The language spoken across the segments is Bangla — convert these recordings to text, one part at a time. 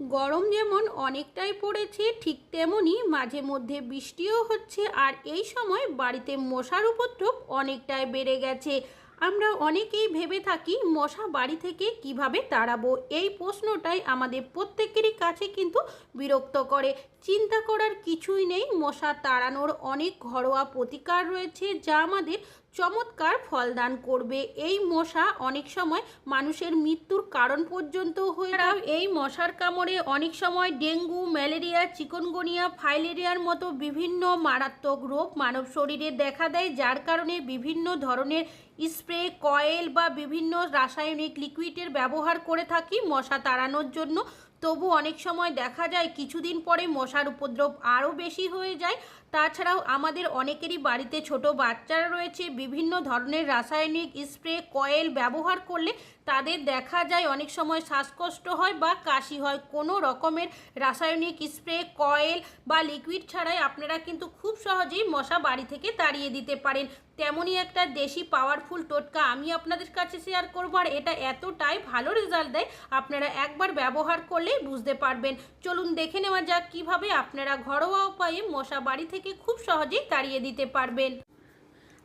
গরম যেমন অনেকটাই পড়েছে, ঠিক তেমনই মাঝে মধ্যে বৃষ্টিও হচ্ছে, আর এই সময় বাড়িতে মশার উপদ্রব অনেকটাই বেড়ে গেছে। আমরা অনেকেই ভেবে থাকি মশা বাড়ি থেকে কীভাবে তাড়াবো। এই প্রশ্নটাই আমাদের প্রত্যেকেরই কাছে কিন্তু বিরক্ত করে। চিন্তা করার কিছুই নেই, মশা তাড়ানোর অনেক ঘরোয়া প্রতিকার রয়েছে যা আমাদের চমৎকার ফলদান করবে। এই মশা অনেক সময় মানুষের মৃত্যুর কারণ পর্যন্ত হয়ে। এই মশার কামড়ে অনেক সময় ডেঙ্গু, ম্যালেরিয়া, চিকনগুনিয়া, ফাইলেরিয়ার মতো বিভিন্ন মারাত্মক রোগ মানব শরীরে দেখা দেয়, যার কারণে বিভিন্ন ধরনের স্প্রে কয়েল বা বিভিন্ন রাসায়নিক লিকুইডের ব্যবহার করে থাকি মশা তাড়ানোর জন্য। তবু অনেক সময় দেখা যায় কিছুদিন পরে মশার উপদ্রব আরও বেশি হয়ে যায়। তাছাড়াও আমাদের অনেকেরই বাড়িতে ছোট বাচ্চারা রয়েছে, বিভিন্ন ধরনের রাসায়নিক স্প্রে, কয়েল ব্যবহার করলে তাদের দেখা যায় অনেক সময় শ্বাসকষ্ট হয় বা কাশি হয়। কোনো রকমের রাসায়নিক স্প্রে, কয়েল বা লিকুইড ছাড়াই আপনারা কিন্তু খুব সহজেই মশা বাড়ি থেকে তাড়িয়ে দিতে পারেন। তেমনই একটা দেশি পাওয়ারফুল টোটকা আমি আপনাদের কাছে শেয়ার করব আর এটা এতটাই ভালো রেজাল্ট দেয়, আপনারা একবার ব্যবহার করলেই বুঝতে পারবেন। চলুন দেখে নেওয়া যাক কীভাবে আপনারা ঘরোয়া উপায়ে মশা বাড়ি থেকে খুব সহজেই তাড়িয়ে দিতে পারবেন।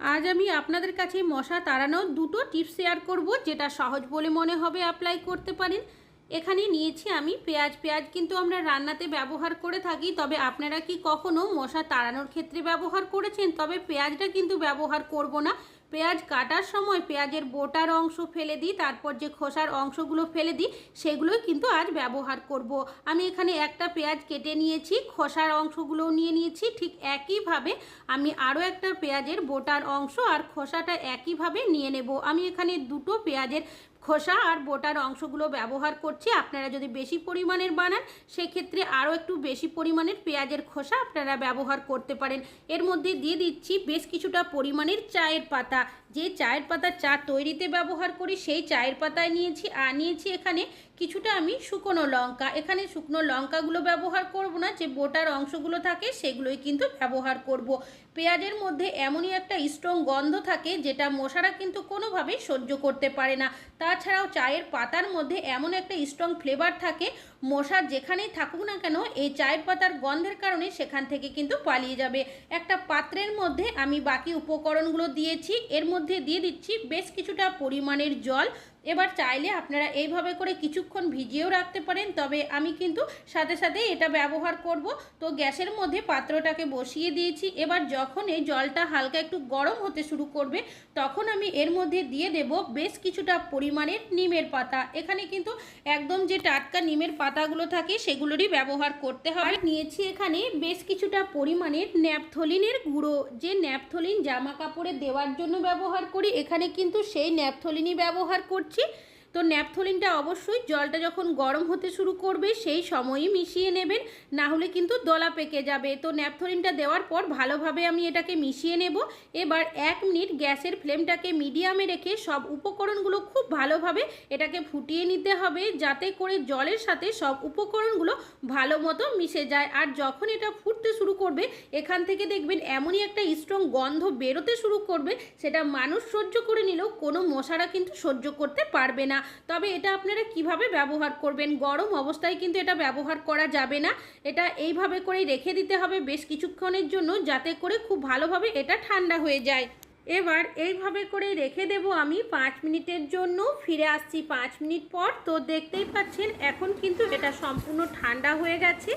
আজ আমি আপনাদের কাছে মশা তাড়ানোর দুটো টিপস শেয়ার করব, যেটা সহজ বলে মনে হবে অ্যাপ্লাই করতে পারেন। এখানে নিয়েছি আমি পেঁয়াজ। পেঁয়াজ কিন্তু আমরা রান্নাতে ব্যবহার করে থাকি, তবে আপনারা কি কখনো মশা তাড়ানোর ক্ষেত্রে ব্যবহার করেছেন? তবে পেঁয়াজটা কিন্তু ব্যবহার করব না। পেঁয়াজ কাটার সময় পেঁয়াজের বোটার অংশ ফেলে দিই, তারপর যে খোসার অংশগুলো ফেলে দিই, সেগুলোই কিন্তু আজ ব্যবহার করব। আমি এখানে একটা পেঁয়াজ কেটে নিয়েছি, খোসার অংশগুলোও নিয়ে নিয়েছি, ঠিক একইভাবে আমি আরও একটা পেঁয়াজের বোটার অংশ আর খোসাটা একইভাবে নিয়ে নেব আমি এখানে দুটো পেঁয়াজের খোসা আর বোটার অংশগুলো ব্যবহার করছি। আপনারা যদি বেশি পরিমাণের বানান, সেক্ষেত্রে আরও একটু বেশি পরিমাণের পেঁয়াজের খোসা আপনারা ব্যবহার করতে পারেন। এর মধ্যে দিয়ে দিচ্ছি বেশ কিছুটা পরিমাণের চায়ের পাতা। যে চায়ের পাতা চা তৈরিতে ব্যবহার করি, সেই চায়ের পাতায় নিয়েছি, আর নিয়েছি এখানে কিছুটা আমি শুকনো লঙ্কা। এখানে শুকনো লঙ্কাগুলো ব্যবহার করব না, যে বোটার অংশগুলো থাকে সেগুলোই কিন্তু ব্যবহার করব। পেঁয়াজের মধ্যে এমনই একটা স্ট্রং গন্ধ থাকে, যেটা মশারা কিন্তু কোনোভাবেই সহ্য করতে পারে না। তাছাড়াও চায়ের পাতার মধ্যে এমন একটা স্ট্রং ফ্লেভার থাকে মশা যেখানেই থাকুক না কেন, এই চায়ের পাতার গন্ধের কারণে সেখান থেকে কিন্তু পালিয়ে যাবে। একটা পাত্রের মধ্যে আমি বাকি উপকরণগুলো দিয়েছি, এর মধ্যে দিয়ে দিচ্ছি বেশ কিছুটা পরিমাণের জল। এবার চাইলে আপনারা এইভাবে করে কিছুক্ষণ ভিজিয়েও রাখতে পারেন, তবে আমি কিন্তু সাথে সাথে এটা ব্যবহার করব। তো গ্যাসের মধ্যে পাত্রটাকে বসিয়ে দিয়েছি। এবার যখন এই জলটা হালকা একটু গরম হতে শুরু করবে, তখন আমি এর মধ্যে দিয়ে দেব বেশ কিছুটা পরিমাণের নিমের পাতা। এখানে কিন্তু একদম যে টাটকা নিমের পাতাগুলো থাকে সেগুলোরই ব্যবহার করতে হয় নিয়েছি এখানে বেশ কিছুটা পরিমাণের ন্যাপথলিনের গুঁড়ো। যে ন্যাপথলিন জামা কাপড়ে দেওয়ার জন্য ব্যবহার করি, এখানে কিন্তু সেই ন্যাপথলিনই ব্যবহার করছি। তো ন্যাপথলিনটা অবশ্যই জলটা যখন গরম হতে শুরু করবে সেই সময়ই মিশিয়ে নেবেন, না হলে কিন্তু দলা পেকে যাবে। তো ন্যাপথলিনটা দেওয়ার পর ভালোভাবে আমি এটাকে মিশিয়ে নেব। এবার এক মিনিট গ্যাসের ফ্লেমটাকে মিডিয়ামে রেখে সব উপকরণগুলো খুব ভালোভাবে এটাকে ফুটিয়ে নিতে হবে, যাতে করে জলের সাথে সব উপকরণগুলো ভালো মতো মিশে যায়। আর যখন এটা ফুটতে শুরু করবে, এখান থেকে দেখবেন এমনই একটা স্ট্রং গন্ধ বেরোতে শুরু করবে, সেটা মানুষ সহ্য করে নিলেও কোনো মশারা কিন্তু সহ্য করতে পারবে না। তবে এটা আপনারা কীভাবে ব্যবহার করবেন? গরম অবস্থায় কিন্তু এটা ব্যবহার করা যাবে না। এটা এইভাবে করে রেখে দিতে হবে বেশ কিছুক্ষণের জন্য যাতে করে খুব ভালোভাবে এটা ঠান্ডা হয়ে যায়। এবার এইভাবে করে রেখে দেব আমি পাঁচ মিনিটের জন্য। ফিরে আসছি পাঁচ মিনিট পর। তো দেখতেই পাচ্ছেন, এখন কিন্তু এটা সম্পূর্ণ ঠান্ডা হয়ে গেছে।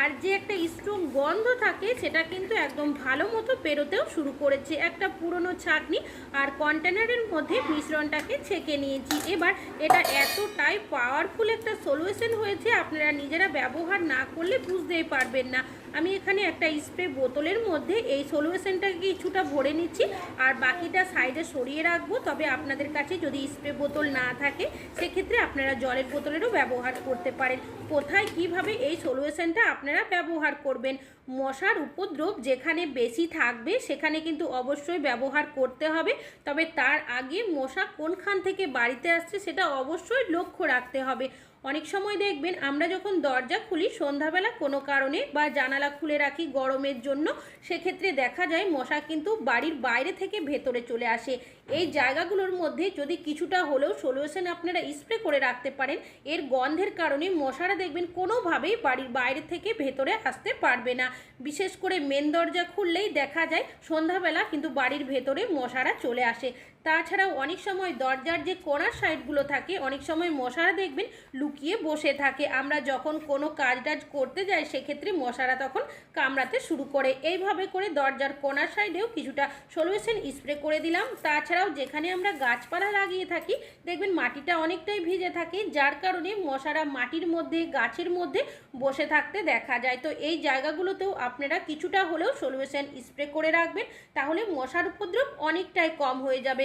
আর যে একটা স্ট্রং গন্ধ থাকে, সেটা কিন্তু একদম ভালো মতো পেরোতেও শুরু করেছে। একটা পুরনো ছাঁকনি আর কন্টেনারের মধ্যে মিশ্রণটাকে ছেঁকে নিয়েছি। এবার এটা এতটাই পাওয়ারফুল একটা সলিউশন হয়েছে, আপনারা নিজেরা ব্যবহার না করলে বুঝতেই পারবেন না। আমি এখানে একটা স্প্রে বোতলের মধ্যে এই সলিউশনটাকে কিছুটা ভরে নিচ্ছি, আর বাকিটা সাইডে সরিয়ে রাখব। তবে আপনাদের কাছে যদি স্প্রে বোতল না থাকে, সেক্ষেত্রে আপনারা জলের বোতলেরও ব্যবহার করতে পারেন। কোথায় কীভাবে এই সলিউশনটা আপনারা ব্যবহার করবেন? মশার উপদ্রব যেখানে বেশি থাকবে, সেখানে কিন্তু অবশ্যই ব্যবহার করতে হবে। তবে তার আগে মশা কোনখান থেকে বাড়িতে আসছে, সেটা অবশ্যই লক্ষ্য রাখতে হবে। অনেক সময় দেখবেন আমরা যখন দরজা খুলি, সন্ধ্যাবেলা কোনো কারণে বা জানালা খুলে রাখি গরমের জন্য, সেক্ষেত্রে দেখা যায় মশা কিন্তু বাড়ির বাইরে থেকে ভেতরে চলে আসে। এই জায়গাগুলোর মধ্যে যদি কিছুটা হলেও সলিউশন আপনারা স্প্রে করে রাখতে পারেন, এর গন্ধের কারণে মশারা দেখবেন কোনোভাবেই বাড়ির বাইরে থেকে ভেতরে আসতে পারবে না। বিশেষ করে মেন দরজা খুললেই দেখা যায় সন্ধ্যাবেলা কিন্তু বাড়ির ভেতরে মশারা চলে আসে। তাছাড়াও অনেক সময় দরজার যে কোনার সাইডগুলো থাকে, অনেক সময় মশারা দেখবেন লুকিয়ে বসে থাকে। আমরা যখন কোনো কাজ টাজ করতে যাই, সেক্ষেত্রে মশারা তখন কামড়াতে শুরু করে। এইভাবে করে দরজার কোনার সাইডেও কিছুটা সলিউশন স্প্রে করে দিলাম। তাছাড়াও যেখানে আমরা গাছপালা লাগিয়ে থাকি, দেখবেন মাটিটা অনেকটাই ভিজে থাকে, যার কারণে মশারা মাটির মধ্যে, গাছের মধ্যে বসে থাকতে দেখা যায়। তো এই জায়গাগুলোতেও আপনারা কিছুটা হলেও সলিউশন স্প্রে করে রাখবেন, তাহলে মশার উপদ্রব অনেকটাই কম হয়ে যাবে।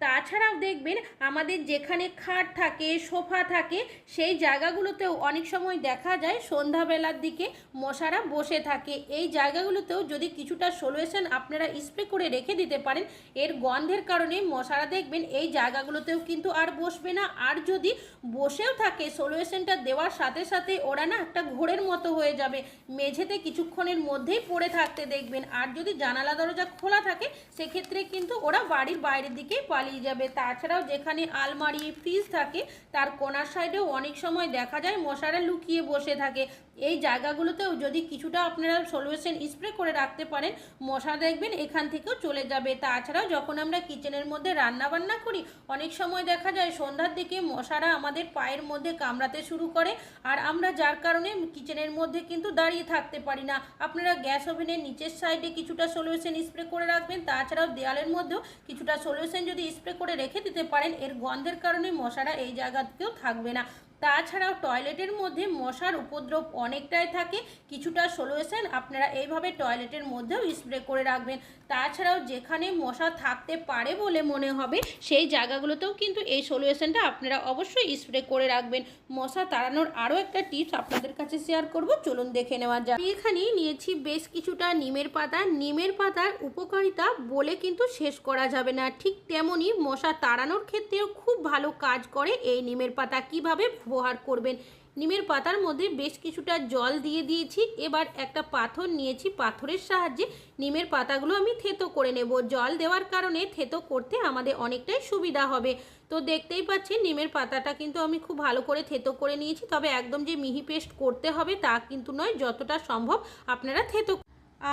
তাছাড়াও দেখবেন আমাদের যেখানে খাট থাকে, সোফা থাকে, সেই জায়গাগুলোতেও অনেক সময় দেখা যায় সন্ধ্যাবেলার দিকে মশারা বসে থাকে। এই জায়গাগুলোতেও যদি কিছুটা সলিউশন আপনারা স্প্রে করে রেখে দিতে পারেন, এর গন্ধের কারণে মশারা দেখবেন এই জায়গাগুলোতেও কিন্তু আর বসবে না। আর যদি বসেও থাকে সলিউশনটা দেওয়ার সাথে সাথে ওরা না একটা ঘোরের মতো হয়ে যাবে। মেঝেতে কিছুক্ষণের মধ্যেই পড়ে থাকতে দেখবেন। আর যদি জানালা দরজা খোলা থাকে, সেক্ষেত্রে কিন্তু ওরা বাড়ির বাইরের দিকেই পালিয়ে যাবে। তাছাড়াও যেখানে আলমারি ফ্রিজ থাকে, তার কোনার সাইডেও অনেক সময় দেখা যায় মশারা লুকিয়ে বসে থাকে। এই জায়গাগুলোতেও যদি কিছুটা আপনারা সলিউশন স্প্রে করে রাখতে পারেন, মশা দেখবেন এখান থেকেও চলে যাবে। তাছাড়াও যখন আমরা কিচেনের মধ্যে রান্না বান্না করি, অনেক সময় দেখা যায় সন্ধ্যার দিকে মশারা আমাদের পায়ের মধ্যে কামড়াতে শুরু করে আর আমরা যার কারণে কিচেনের মধ্যে কিন্তু দাঁড়িয়ে থাকতে পারি না। আপনারা গ্যাস ওভেনের নিচের সাইডে কিছুটা সলিউশন স্প্রে করে রাখবেন, তাছাড়াও দেওয়ালের মধ্যেও কিছুটা সলিউশন যদি স্প্রে করে রেখে দিতে পারেন, এর গন্ধের কারণে মশারা এই জায়গাতেও থাকবে না। তাছাড়াও টয়লেটের মধ্যে মশার উপদ্রব অনেকটাই থাকে, কিছুটা সলিউশন আপনারা এইভাবে টয়লেটের মধ্যেও স্প্রে করে রাখবেন। তাছাড়াও যেখানে মশা থাকতে পারে বলে মনে হবে, সেই জায়গাগুলোতেও কিন্তু এই সলিউশনটা আপনারা অবশ্যই স্প্রে করে রাখবেন। মশা তাড়ানোর আরও একটা টিপস আপনাদের কাছে শেয়ার করব, চলুন দেখে নেওয়া যাক। এখানে নিয়েছি বেশ কিছুটা নিমের পাতা। নিমের পাতার উপকারিতা বলে কিন্তু শেষ করা যাবে না। ঠিক তেমনই মশা তাড়ানোর ক্ষেত্রেও খুব ভালো কাজ করে এই নিমের পাতা। কীভাবে ব্যবহার করবেন। নিমের পাতার মধ্যে বেশ কিছুটা জল দিয়ে দিয়েছি। এবার একটা পাথর নিয়েছি। পাথরের সাহায্যে নিমের পাতাগুলো আমি থেতো করে নেব। জল দেওয়ার কারণে থেতো করতে আমাদের অনেকটাই সুবিধা হবে। তো দেখতেই পাচ্ছেন, নিমের পাতাটা কিন্তু আমি খুব ভালো করে থেতো করে নিয়েছি। তবে একদম যে মিহি পেস্ট করতে হবে তা কিন্তু নয়, যতটা সম্ভব আপনারা থেতো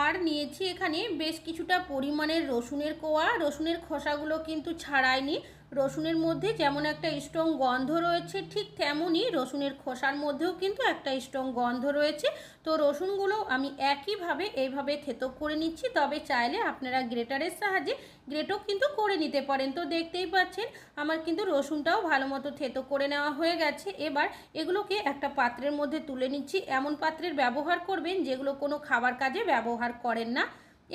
আর নিয়েছি এখানে বেশ কিছুটা পরিমাণের রসুনের কোয়া। রসুনের খোসাগুলো কিন্তু ছাড়াইনি। রসুনের মধ্যে যেমন একটা স্ট্রং গন্ধ রয়েছে, ঠিক তেমনই রসুনের খোসার মধ্যেও কিন্তু একটা স্ট্রং গন্ধ রয়েছে। তো রসুনগুলো আমি একইভাবে এইভাবে থেতো করে নিচ্ছি, তবে চাইলে আপনারা গ্রেটারের সাহায্যে গ্রেটও কিন্তু করে নিতে পারেন। তো দেখতেই পাচ্ছেন, আমার কিন্তু রসুনটাও ভালো মতো থেতো করে নেওয়া হয়ে গেছে। এবার এগুলোকে একটা পাত্রের মধ্যে তুলে নিচ্ছি। এমন পাত্রের ব্যবহার করবেন যেগুলো কোনো খাবার কাজে ব্যবহার করেন না।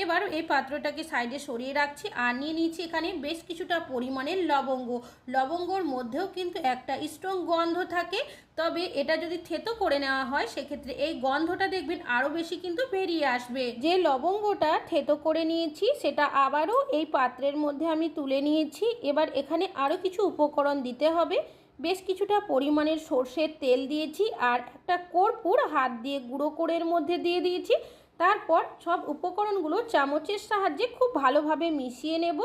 এবার এই পাত্রটাকে সাইডে সরিয়ে রাখছি আর নিয়ে নিয়েছি এখানে বেশ কিছুটা পরিমাণের লবঙ্গ। লবঙ্গর মধ্যেও কিন্তু একটা স্ট্রং গন্ধ থাকে। তবে এটা যদি থেতো করে নেওয়া হয়, সেক্ষেত্রে এই গন্ধটা দেখবেন আরও বেশি কিন্তু বেরিয়ে আসবে। যে লবঙ্গটা থেতো করে নিয়েছি, সেটা আবারও এই পাত্রের মধ্যে আমি তুলে নিয়েছি। এবার এখানে আরও কিছু উপকরণ দিতে হবে। বেশ কিছুটা পরিমাণের সর্ষের তেল দিয়েছি আর একটা কর্পূর হাত দিয়ে গুঁড়ো করে মধ্যে দিয়ে দিয়েছি। তারপর সব উপকরণগুলো চামচের সাহায্যে খুব ভালোভাবে মিশিয়ে নেব।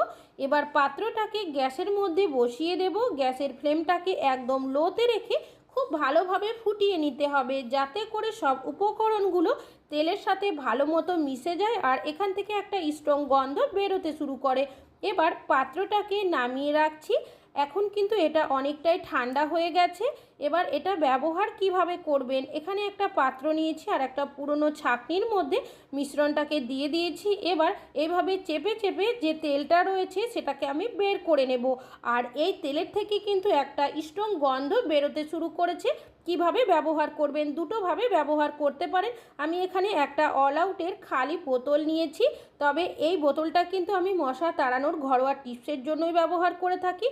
এবার পাত্রটাকে গ্যাসের মধ্যে বসিয়ে দেব। গ্যাসের ফ্লেমটাকে একদম লোতে রেখে খুব ভালোভাবে ফুটিয়ে নিতে হবে যাতে করে সব উপকরণগুলো তেলের সাথে ভালো মতো মিশে যায় আর এখান থেকে একটা স্ট্রং গন্ধ বেরোতে শুরু করে। এবার পাত্রটাকে নামিয়ে রাখছি। এখন কিন্তু এটা অনেকটাই ঠান্ডা হয়ে গেছে। এবার এটা ব্যবহার কীভাবে করবেন? এখানে একটা পাত্র নিয়েছি আর একটা পুরনো ছাকনির মধ্যে মিশ্রণটাকে দিয়ে দিয়েছি। এবার এভাবে চেপে চেপে যে তেলটা রয়েছে সেটাকে আমি বের করে নেব। আর এই তেলের থেকে কিন্তু একটা স্ট্রং গন্ধ বেরোতে শুরু করেছে। কীভাবে ব্যবহার করবেন? দুটোভাবে ব্যবহার করতে পারেন। আমি এখানে একটা অল আউটের খালি বোতল নিয়েছি। তবে এই বোতলটা কিন্তু আমি মশা তাড়ানোর ঘরোয়া টিপসের জন্যই ব্যবহার করে থাকি।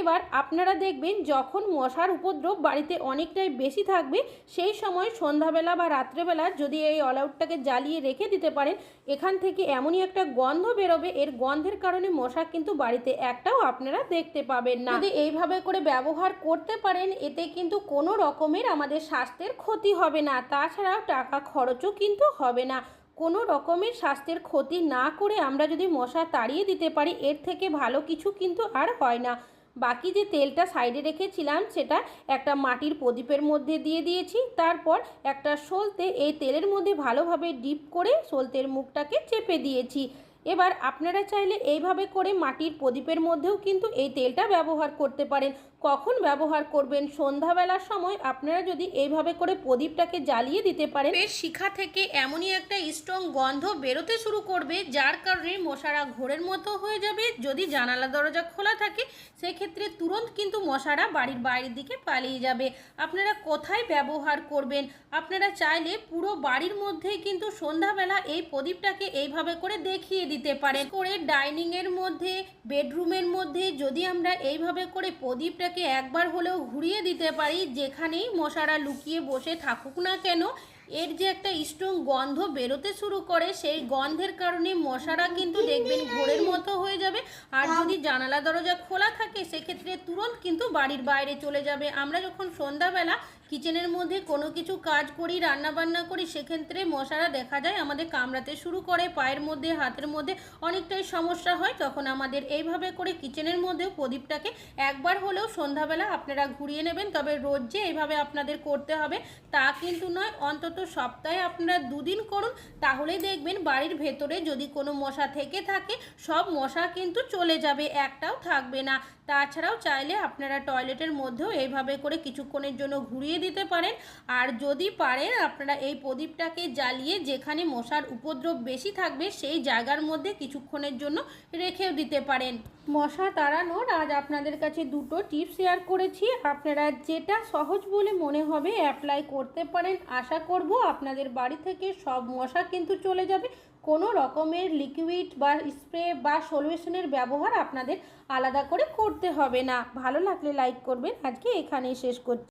এবার আপনারা দেখবেন যখন মশার উপদ্রব বাড়িতে অনেকটাই বেশি থাকবে, সেই সময় সন্ধ্যাবেলা বা রাত্রেবেলা যদি এই অল আউটটাকে জ্বালিয়ে রেখে দিতে পারেন, এখান থেকে এমনই একটা গন্ধ বেরোবে। এর গন্ধের কারণে মশা কিন্তু বাড়িতে একটাও আপনারা দেখতে পাবেন না। যদি এইভাবে করে ব্যবহার করতে পারেন, এতে কিন্তু কোনো রকমের আমাদের স্বাস্থ্যের ক্ষতি হবে না। তাছাড়াও টাকা খরচও কিন্তু হবে না। কোনো রকমের স্বাস্থ্যের ক্ষতি না করে আমরা যদি মশা তাড়িয়ে দিতে পারি, এর থেকে ভালো কিছু কিন্তু আর হয় না। বাকি যে তেলটা সাইডে রেখেছিলাম, সেটা একটা মাটির প্রদীপের মধ্যে দিয়ে দিয়েছি। তারপর একটা সলতে এই তেলের মধ্যে ভালোভাবে ডিপ করে সলতের মুখটাকে চেপে দিয়েছি। এবার আপনারা চাইলে এইভাবে করে মাটির প্রদীপের মধ্যেও কিন্তু এই তেলটা ব্যবহার করতে পারেন। কখন ব্যবহার করবেন? সন্ধ্যাবেলার সময় আপনারা যদি এইভাবে করে প্রদীপটাকে জ্বালিয়ে দিতে পারেন। এর শিখা থেকে এমনই একটা স্ট্রং গন্ধ বেরোতে শুরু করবে, যার কারণে মশারা ঘোরের মতো হয়ে যাবে। যদি জানালা দরজা খোলা থাকে, সেক্ষেত্রে তুরন্ত কিন্তু মশারা বাড়ির বাইরের দিকে পালিয়ে যাবে। আপনারা কোথায় ব্যবহার করবেন? আপনারা চাইলে পুরো বাড়ির মধ্যেই কিন্তু সন্ধ্যাবেলা এই প্রদীপটাকে এইভাবে করে দেখিয়ে দিতে পারেন। করে ডাইনিংয়ের মধ্যে, বেডরুমের মধ্যে যদি আমরা এইভাবে করে প্রদীপটাকে একবার হলেও ঘুরিয়ে দিতে পারি, যেখানেই মশারা লুকিয়ে বসে থাকুক না কেন, এর যে একটা স্ট্রং গন্ধ বেরোতে শুরু করে, সেই গন্ধের কারণে মশারা কিন্তু দেখবেন ঘোরের মতো হয়ে যাবে। আর যদি জানালা দরজা খোলা থাকে, সেক্ষেত্রে তুরন্ত কিন্তু বাড়ির বাইরে চলে যাবে। আমরা যখন সন্ধ্যাবেলা কিচেনের মধ্যে কোনো কিছু কাজ করি রান্না বান্না করি, সেক্ষেত্রে মশারা দেখা যায় আমাদের কামড়াতে শুরু করে, পায়ের মধ্যে, হাতের মধ্যে অনেকটাই সমস্যা হয়। তখন আমাদের এইভাবে করে কিচেনের মধ্যেও প্রদীপটাকে একবার হলেও সন্ধ্যাবেলা আপনারা ঘুরিয়ে নেবেন। তবে রোজ যে এইভাবে আপনাদের করতে হবে তা কিন্তু নয়, অন্তত সপ্তাহে আপনারা দুদিন করুন। তাহলেই দেখবেন বাড়ির ভেতরে যদি কোনো মশা থেকে থাকে, সব মশা কিন্তু চলে যাবে, একটাও থাকবে না। তাছাড়াও চাইলে আপনারা টয়লেটের মধ্যেও এইভাবে করে কিছুক্ষণের জন্য ঘুরিয়ে দিতে পারেন। আর যদি পারেন, আপনারা এই প্রদীপটাকে জ্বালিয়ে যেখানে মশার উপদ্রব বেশি থাকবে, সেই জায়গার মধ্যে কিছুক্ষণের জন্য রেখেও দিতে পারেন। মশা তাড়ানোর আজ আপনাদের কাছে দুটো টিপস শেয়ার করেছি। আপনারা যেটা সহজ বলে মনে হবে অ্যাপ্লাই করতে পারেন। আশা করব আপনাদের বাড়ি থেকে সব মশা কিন্তু চলে যাবে। কোনো রকমের লিকুইড বা স্প্রে বা সলিউশনের ব্যবহার আপনাদের আলাদা করে করতে হবে না। ভালো লাগলে লাইক করবেন। আজকে এখানেই শেষ করছি।